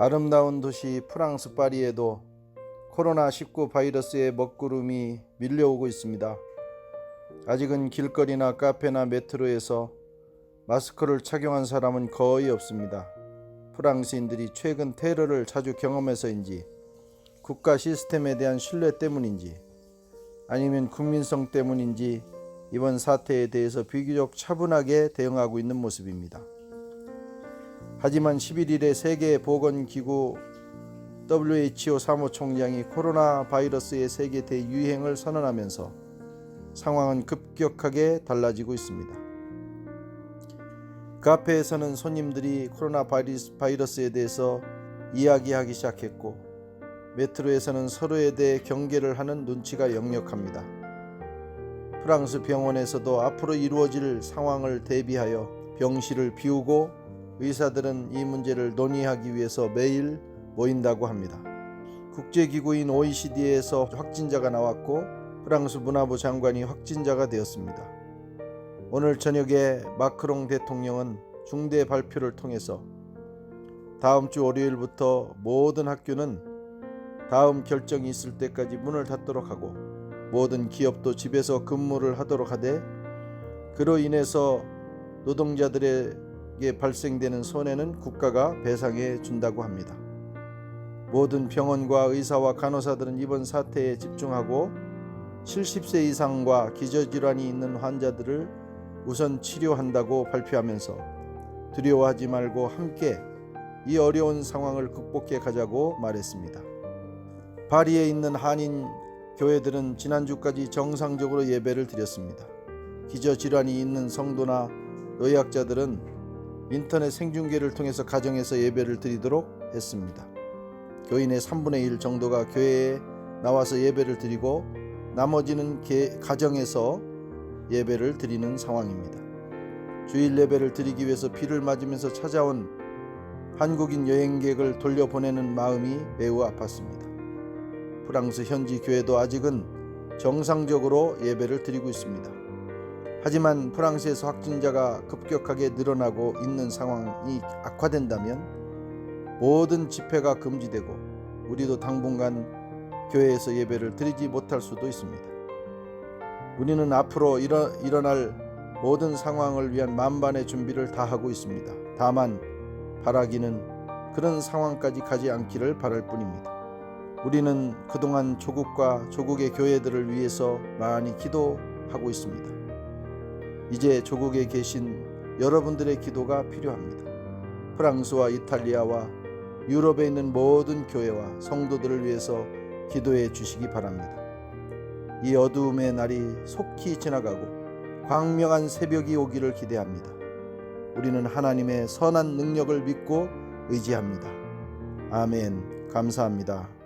아름다운 도시 프랑스 파리에도 코로나19 바이러스의 먹구름이 밀려오고 있습니다. 아직은 길거리나 카페나 메트로에서 마스크를 착용한 사람은 거의 없습니다. 프랑스인들이 최근 테러를 자주 경험해서인지 국가 시스템에 대한 신뢰 때문인지 아니면 국민성 때문인지 이번 사태에 대해서 비교적 차분하게 대응하고 있는 모습입니다. 하지만 11일에 세계보건기구 WHO 사무총장이 코로나 바이러스의 세계 대유행을 선언하면서 상황은 급격하게 달라지고 있습니다. 카페에서는 손님들이 코로나 바이러스에 대해서 이야기하기 시작했고 메트로에서는 서로에 대해 경계를 하는 눈치가 역력합니다. 프랑스 병원에서도 앞으로 이루어질 상황을 대비하여 병실을 비우고 의사들은 이 문제를 논의하기 위해서 매일 모인다고 합니다. 국제기구인 OECD에서 확진자가 나왔고 프랑스 문화부 장관이 확진자가 되었습니다. 오늘 저녁에 마크롱 대통령은 중대 발표를 통해서 다음 주 월요일부터 모든 학교는 다음 결정이 있을 때까지 문을 닫도록 하고 모든 기업도 집에서 근무를 하도록 하되 그로 인해서 노동자들 에게 발생되는 손해는 국가가 배상해 준다고 합니다. 모든 병원과 의사와 간호사들은 이번 사태에 집중하고 70세 이상과 기저질환이 있는 환자들을 우선 치료한다고 발표하면서 두려워하지 말고 함께 이 어려운 상황을 극복해 가자고 말했습니다. 파리에 있는 한인 교회들은 지난주까지 정상적으로 예배를 드렸습니다. 기저질환이 있는 성도나 노약자들은 인터넷 생중계를 통해서 가정에서 예배를 드리도록 했습니다. 교인의 3분의 1 정도가 교회에 나와서 예배를 드리고 나머지는 가정에서 예배를 드리는 상황입니다. 주일 예배를 드리기 위해서 비를 맞으면서 찾아온 한국인 여행객을 돌려보내는 마음이 매우 아팠습니다. 프랑스 현지 교회도 아직은 정상적으로 예배를 드리고 있습니다. 하지만 프랑스에서 확진자가 급격하게 늘어나고 있는 상황이 악화된다면 모든 집회가 금지되고 우리도 당분간 교회에서 예배를 드리지 못할 수도 있습니다. 우리는 앞으로 일어, 일어날 모든 상황을 위한 만반의 준비를 다 하고 있습니다. 다만 바라기는 그런 상황까지 가지 않기를 바랄 뿐입니다. 우리는 그동안 조국과 조국의 교회들을 위해서 많이 기도하고 있습니다. 이제 조국에 계신 여러분들의 기도가 필요합니다. 프랑스와 이탈리아와 유럽에 있는 모든 교회와 성도들을 위해서 기도해 주시기 바랍니다. 이 어두움의 날이 속히 지나가고 광명한 새벽이 오기를 기대합니다. 우리는 하나님의 선한 능력을 믿고 의지합니다. 아멘. 감사합니다.